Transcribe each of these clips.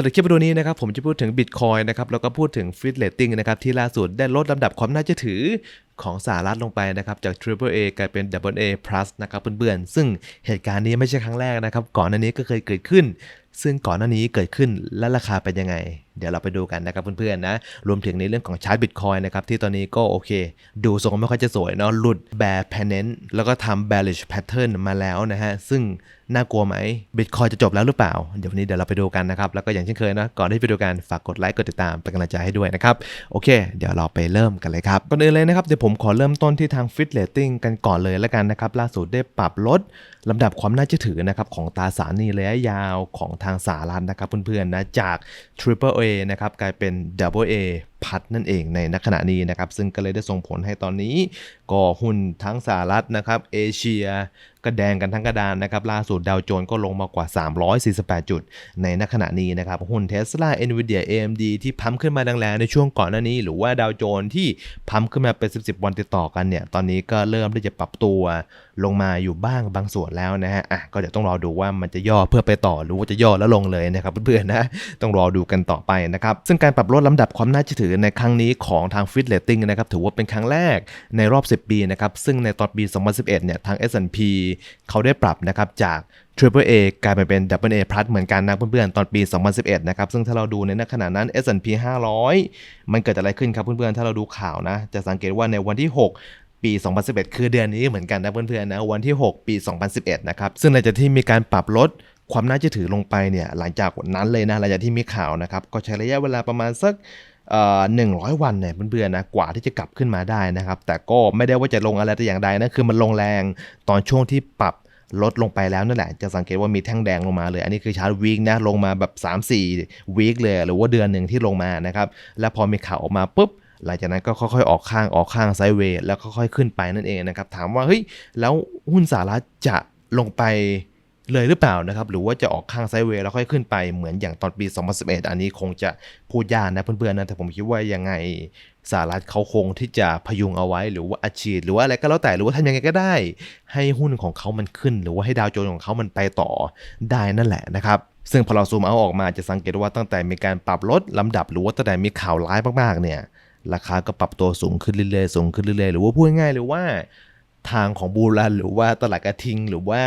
สำหรับคลิปวิดีโอนี้นะครับผมจะพูดถึง Bitcoin นะครับแล้วก็พูดถึง Fit Rating นะครับที่ล่าสุดได้ลดลำดับความน่าเชื่อถือของสหรัฐลงไปนะครับจาก Triple A กลายเป็น Double A Plus นะครับเพื่อนๆ ซึ่งเหตุการณ์นี้ไม่ใช่ครั้งแรกนะครับก่อนหน้านี้ก็เคยเกิดขึ้น ซึ่งก่อนหน้านี้เกิดขึ้นและราคาเป็นยังไง เดี๋ยวเราไปดูกันนะครับเพื่อนๆนะ รวมถึงในเรื่องของชาร์ตบิตคอยนะครับที่ตอนนี้ก็โอเค ดูทรงไม่ค่อยจะสวยเนาะหลุด bear pennant แล้วก็ทำ bearish pattern มาแล้วนะฮะ ซึ่งน่ากลัวไหมบิตคอยจะจบแล้วหรือเปล่า เดี๋ยววันนี้เดี๋ยวเราไปดูกันนะครับ แล้วก็อย่างเช่นเคยนะ ก่อนที่ไปดูกันฝากกดไลค์กดติดตามเป็นกำลังใจให้ด้วยนะครับ โอเค เดี๋ยวเราไปเริ่มกันเลยครับ ก่อนอื่นเลยนะครับ เดี๋ยวผมขอเริ่มต้นที่ทาง Fit Rating กันก่อนเลยแล้วกันนะครับ ล่าสุดได้ปรับลดลำดับความน่าเชื่อถือนะครับของตราสารหนี้ระยะยาวของทางสหรัฐนะครับเพื่อนๆนะจาก Triple A นะครับกลายเป็น Double A พัดนั่นเองในณขณะนี้นะครับ ซึ่งก็เลยได้ส่งผลให้ตอนนี้ ก็หุ้นทั้งสหรัฐนะครับเอเชียก็แดงกันทั้งกระดานนะครับล่าสุดดาวโจนส์ก็ลงมากว่า 348 จุด ในณขณะนี้นะครับ หุ้นเทสลา NVIDIA AMD ที่พัมขึ้นมาแรงๆในช่วงก่อนหน้านี้ หรือว่าดาวโจนส์ที่พัมขึ้นมาเป็น 10 วันติดต่อกันเนี่ย ตอนนี้ก็เริ่มที่จะปรับตัวลงมาอยู่บ้างบางส่วนแล้วนะฮะอะก็เดี๋ยวต้องรอดูว่ามันจะย่อเพื่อไปต่อหรือว่าจะย่อแล้วลงเลยนะครับเพื่อนๆนะต้องรอดูกันต่อไปนะครับซึ่งการปรับลดลำดับความน่าเชื่อถือในครั้งนี้ของทาง Fit Rating นะครับถือว่าเป็นครั้งแรกในรอบ 10 ปีนะครับซึ่งในตอนปี 2011 เนี่ยทาง S&P เขาได้ปรับนะครับจาก Triple A กลายไปเป็น Double A Plus เหมือนกันนะเพื่อนๆ ตอนปี 2011 นะครับ ซึ่งถ้าเราดูในขณะนั้น S&P 500 มันเกิดอะไรขึ้นครับเพื่อนๆ ถ้าเราดูข่าวนะ จะสังเกตว่าในวันที่ 6ปี 2011 คือเดือนนี้เหมือนกันนะเพื่อนๆนะวันที่ 6 ปี 2011 นะครับ ซึ่งหลังจากที่มีการปรับลดความน่าเชื่อถือลงไปเนี่ยหลังจากนั้นเลยนะหลังจากที่มีข่าวนะครับ ก็ใช้ระยะเวลาประมาณสัก หนึ่งร้อยวันเนี่ยเพื่อนๆนะกว่าที่จะกลับขึ้นมาได้นะครับ แต่ก็ไม่ได้ว่าจะลงอะไรแต่อย่างใดนะคือมันลงแรงตอนช่วงที่ปรับลดลงไปแล้วนั่นแหละ จะสังเกตว่ามีแท่งแดงลงมาเลย อันนี้คือชาร์ตวีคนะลงมาแบบ3-4วีคเลย หรือว่าเดือนหนึ่งที่ลงมานะครับ แล้วพอมีข่าวออกมาปุ๊บหลังจากนั้นก็ค่อยๆออกข้างออกข้างไซด์เวย์แล้วค่อยๆขึ้นไปนั่นเองนะครับ ถามว่าเฮ้ยแล้วหุ้นสหรัฐจะลงไป เลยหรือเปล่านะครับ หรือว่าจะออกข้างไซเวย์แล้วค่อยขึ้นไปเหมือนอย่างตอนปี 2011 อันนี้คงจะพูดยากนะเพื่อนๆนะ แต่ผมคิดว่ายังไงสหรัฐเขาคงที่จะพยุงเอาไว้ หรือว่าอัดฉีดหรือว่าอะไรก็แล้วแต่หรือว่าทำยังไงก็ได้ ให้หุ้นของเขามันขึ้น หรือว่าให้ดาวโจนส์ของเขามันไปต่อได้นั่นแหละนะครับซึ่งพอเราซูมเอาออกมาจะสังเกตว่าตั้งแต่มีการปรับลดลำดับหรือว่าตั้งแต่มีข่าวร้ายมากๆเนี่ยราคาก็ปรับตัวสูงขึ้นเรื่อยๆ สูงขึ้นเรื่อยๆ หรือว่าพูดง่ายๆเลยว่า ทางของบูรันหรือว่าตลาดกระทิง หรือว่า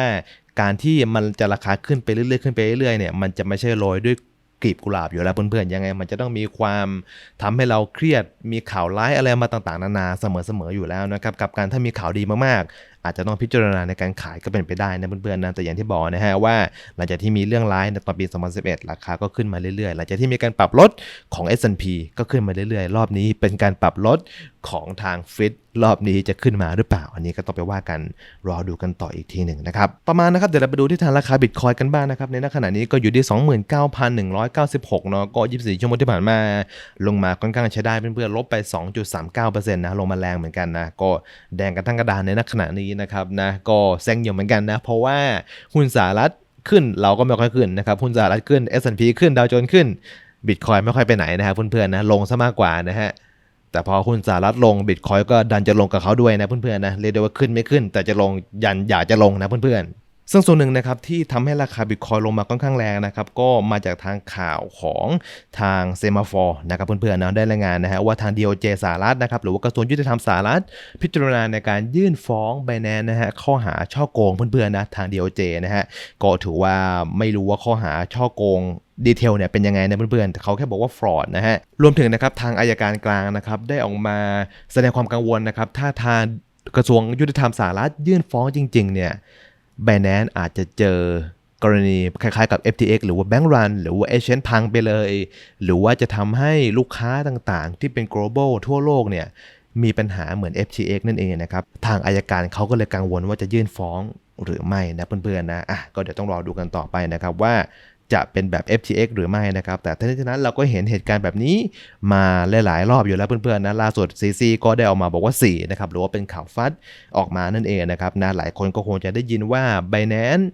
การที่มันจะราคาขึ้นไปเรื่อยๆขึ้นไปเรื่อยๆเนี่ยมันจะไม่ใช่ลอยด้วยกลีบกุหลาบอยู่แล้วเพื่อนๆยังไง มันจะต้องมีความทำให้เราเครียดมีข่าวร้ายอะไรมาต่างๆ นานาเสมอๆอยู่แล้วนะครับกับการถ้ามีข่าวดีมากๆอาจจะต้องพิจารณาในการขายก็เป็นไปได้นะเพื่อนๆนะแต่อย่างที่บอกนะฮะว่า หลังจากที่มีเรื่องร้ายในตอนปี 2011 ราคาก็ขึ้นมาเรื่อยๆ หลังจากที่มีการปรับลดของ S&P ก็ขึ้นมาเรื่อยๆ รอบนี้เป็นการปรับลดของทางฟิตรอบนี้จะขึ้นมาหรือเปล่า อันนี้ก็ต้องไปว่ากันรอดูกันต่ออีกทีหนึ่งนะครับ ประมาณนะครับ เดี๋ยวเราไปดูที่ทางราคาบิตคอยกันบ้างนะครับ ในขณะนี้ก็อยู่ที่ 29,196 เนาะก็ 24 ชั่วโมงที่ผ่านมา ลงมาค่อนข้างใช้ได้เพื่อนๆลบไป 2.39%นะลงมาแรงเหมือนกันนะก็แดงกันทั้งกระดานในขณะนี้นะครับนะก็แซงอยู่เหมือนกันนะ เพราะว่าหุ้นสหรัฐขึ้นเราก็ไม่ค่อยขึ้นนะครับหุ้นสหรัฐขึ้น S&P ขึ้นดาวโจนส์ขึ้นบิตคอยไม่ค่อยไปไหนนะครับเพื่อนๆนะลงซะมากกว่านะฮะแต่พอหุ้นสหรัฐลงบิตคอยก็ดันจะลงกับเขาด้วยนะเพื่อนๆนะเรียกได้ว่าขึ้นไม่ขึ้น แต่จะลงยันอยากจะลงนะเพื่อนๆ ซึ่งส่วนหนึ่งนะครับที่ทำให้ราคาบิตคอยลงมาค่อนข้างแรงนะครับก็มาจากทางข่าวของทางเซมาฟอร์นะครับเพื่อนๆนะได้รายงานนะฮะว่าทาง DOJ สหรัฐนะครับหรือว่ากระทรวงยุติธรรมสหรัฐ พิจารณาในการยื่นฟ้องไบแนนนะฮะข้อหาช่อโกงเพื่อนๆนะทาง DOJ นะฮะก็ถือว่าไม่รู้ว่าข้อหาช่อโกงดีเทลเนี่ยเป็นยังไงนะเพื่อนๆเขาแค่บอกว่าฟรอดนะฮะรวมถึงนะครับทางอายการกลางนะครับได้ออกมาแสดงความกังวลนะครับถ้าทางกระทรวงยุติธรรมสหรัฐยื่นฟ้องจริงๆเนี่ย b บ n a n c e อาจจะเจอกรณีคล้ายๆกับ FTX หรือว่า Bank Run หรือว่า a s i a n พังไปเลย หรือว่าจะทำให้ลูกค้าต่างๆ ที่เป็น global ทั่วโลกเนี่ยมีปัญหาเหมือน FTX นั่นเองนะครับ ทางอายการเขาก็เลยกังวลว่าจะยื่นฟ้องหรือไม่นะเพื่อนๆนะอะก็เดี๋ยวต้องรอดูกันต่อไปนะครับว่า จะเป็นแบบ FTX หรือไม่นะครับ แต่ทั้งนี้ทั้งนั้นเราก็เห็นเหตุการณ์แบบนี้มาหลายๆรอบอยู่แล้วเพื่อนๆนะล่าสุด CC ก็ได้ออกมาบอกว่า4นะครับหรือว่าเป็นข่าวฟัดออกมานั่นเองนะครับนะหลายคนก็คงจะได้ยินว่า Binance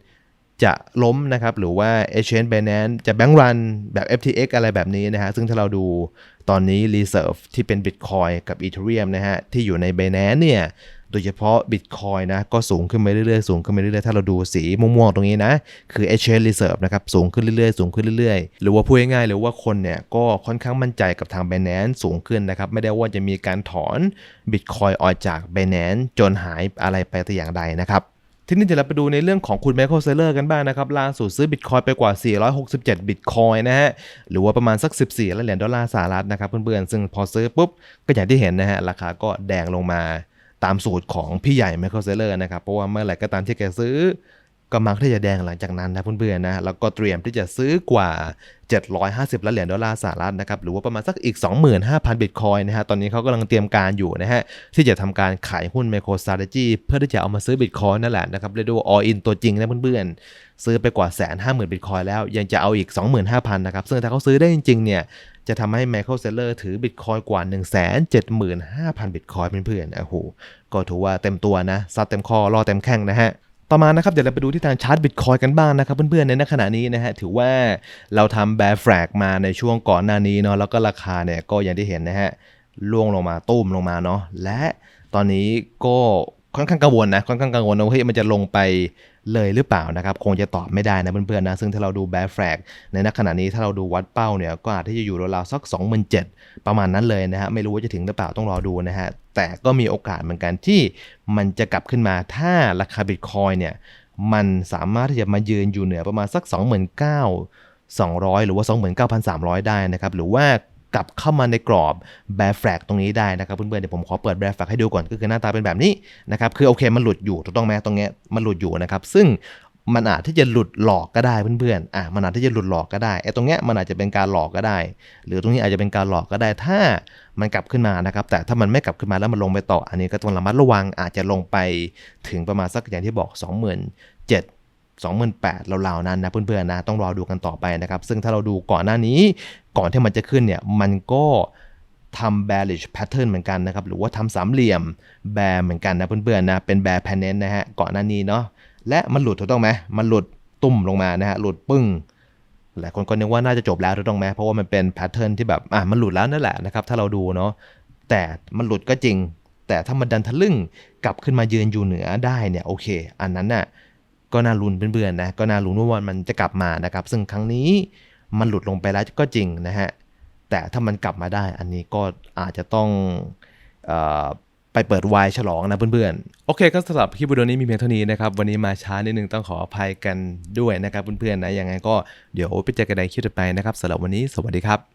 จะล้มนะครับ หรือว่า Exchange Binance จะแบงก์รันแบบ FTX อะไรแบบนี้นะฮะ ซึ่งถ้าเราดูตอนนี้ Reserve ที่เป็น Bitcoin กับ Ethereum นะฮะ ที่อยู่ใน Binance เนี่ย โดยเฉพาะ Bitcoin นะ ก็สูงขึ้นไปเรื่อยๆ สูงขึ้นไปเรื่อยๆ ถ้าเราดูสีม่วงๆ ตรงนี้นะ คือ Exchange Reserve นะครับ สูงขึ้นเรื่อยๆ สูงขึ้นเรื่อยๆ หรือว่าพูดง่ายๆหรือว่าคนเนี่ย ก็ค่อนข้างมั่นใจกับทาง Binance สูงขึ้นนะครับ ไม่ได้ว่าจะมีการถอน Bitcoin ออกจาก Binance จนหายอะไรไปแต่อย่างใดนะครับ ทีนี้เดี๋ยวเราไปดูในเรื่องของคุณไมเคิลเซเลอร์กันบ้างนะครับ ล่าสุดซื้อบิตคอยไปกว่า 467 บิตคอยนะฮะ หรือว่าประมาณสัก 14ล้านเหรียญดอลลาร์สหรัฐนะครับเพื่อนๆ ซึ่งพอซื้อปุ๊บ ก็อย่างที่เห็นนะฮะ ราคาก็แดงลงมาตามสูตรของพี่ใหญ่ไมเคิลเซเลอร์นะครับ เพราะว่าเมื่อไหร่ก็ตามที่แกซื้อ ก็มักที่จะแดงหลังจากนั้นนะเพื่อนๆนะแล้วก็เตรียมที่จะซื้อกว่า 750ล้านเหรียญดอลลาร์สหรัฐนะครับหรือว่าประมาณสักอีก 25,000 บิตคอยนะฮะตอนนี้เขากำลังเตรียมการอยู่นะฮะที่จะทำการขายหุ้น MicroStrategy เพื่อที่จะเอามาซื้อบิตคอยนั่นแหละนะครับเรียกได้ว่า all in ตัวจริงนะเพื่อนๆ ซื้อไปกว่าแสนห้าหมื่นบิตคอยแล้ว ยังจะเอาอีก 25,000นะครับซึ่งถ้าเขาซื้อได้จริงๆเนี่ยจะทำให้ Michael Saylor ถือบิตคอยกว่า 175,000 บิตคอยเพื่อนๆโอ้โหก็ถือว่าเต็มตัวนะซัดเต็มคอรอเต็มแข้งนะฮะ ต่อมานะครับ เดี๋ยวเราไปดูที่ทางชาร์ตบิตคอยกันบ้างนะครับ เพื่อนๆในขณะนี้นะฮะถือว่าเราทำแบร์แฟกมาในช่วงก่อนหน้านี้เนาะแล้วก็ราคาเนี่ยก็อย่างที่เห็นนะฮะล่วงลงมาตุ้มลงมาเนาะและตอนนี้ก็ ค่อนข้างกังวลนะค่อนข้างกังวลนว่าเฮ้ยมันจะลงไปเลยหรือเปล่านะครับ คงจะตอบไม่ได้นะเพื่อนๆนะ ซึ่งถ้าเราดูแบร์แฟลกในณขณะนี้ถ้าเราดูวัดเป้าเนี่ย ก็อาจที่จะอยู่ราวๆสัก27,000ประมาณนั้นเลยนะฮะ ไม่รู้ว่าจะถึงหรือเปล่าต้องรอดูนะฮะ แต่ก็มีโอกาสเหมือนกันที่มันจะกลับขึ้นมาถ้าราคาบิตคอยเนี่ยมันสามารถที่จะมายืนอยู่เหนือประมาณสัก 29,200 หรือว่า 29,300 ได้นะครับ หรือว่า กลับเข้ามาในกรอบแบร์แฟลกตรงนี้ได้นะครับเพื่อนๆเดี๋ยวผมขอเปิดแบร์แฟลกให้ดูก่อนก็คือหน้าตาเป็นแบบนี้นะครับคือโอเคมันหลุดอยู่ถูกต้องไหมตรงเนี้ยมันหลุดอยู่นะครับซึ่งมันอาจที่จะหลุดหลอกก็ได้เพื่อนๆอะมันอาจที่จะหลุดหลอกก็ได้ไอ้ตรงเนี้ยมันอาจจะเป็นการหลอกก็ได้ หรือตรงนี้อาจจะเป็นการหลอกก็ได้ถ้ามันกลับขึ้นมานะครับ แต่ถ้ามันไม่กลับขึ้นมาแล้วมันลงไปต่อ อันนี้ก็ต้องระมัดระวังอาจจะลงไปถึงประมาณสักอย่างที่บอก 27,000 28,000ราวๆนั้นนะเพื่อนๆนะต้องรอดูกันต่อไปนะครับ ซึ่งถ้าเราดูก่อนหน้านี้ก่อนที่มันจะขึ้นเนี่ยมันก็ทำ bearish pattern เหมือนกันนะครับ หรือว่าทำสามเหลี่ยม bear เหมือนกันนะเพื่อนๆนะเป็น bear pennant นะฮะก่อนหน้านี้เนาะและมันหลุดถูกต้องไหมมันหลุดตุ่มลงมานะฮะหลุดปึ้งหลายคนก็นึกว่าน่าจะจบแล้วถูกต้องไหมเพราะว่ามันเป็น pattern ที่แบบอะมันหลุดแล้วนั่นแหละนะครับถ้าเราดูเนาะแต่มันหลุดก็จริง แต่ถ้ามันดันทะลึ่งกลับขึ้นมายืนอยู่เหนือได้เนี่ยโอเค อันนั้นน่ะ ก็น่าลุ้นเพื่อนๆนะก็น่าลุ้นว่ามันจะกลับมานะครับ ซึ่งครั้งนี้มันหลุดลงไปแล้วก็จริงนะฮะแต่ถ้ามันกลับมาได้อันนี้ก็อาจจะต้องอไปเปิดวายฉลองนะเพื่อนๆ โอเคก็สำหรับคลิปวิดีโอนี้มีเพียงเท่านี้นะครับ วันนี้มาช้านิดนึงต้องขออภัยกันด้วยนะครับเพื่อนๆนะยังไงก็เดี๋ยวไปเจอกันในคลิปต่อไปนะครับสำหรับวันนี้สวัสดีครับ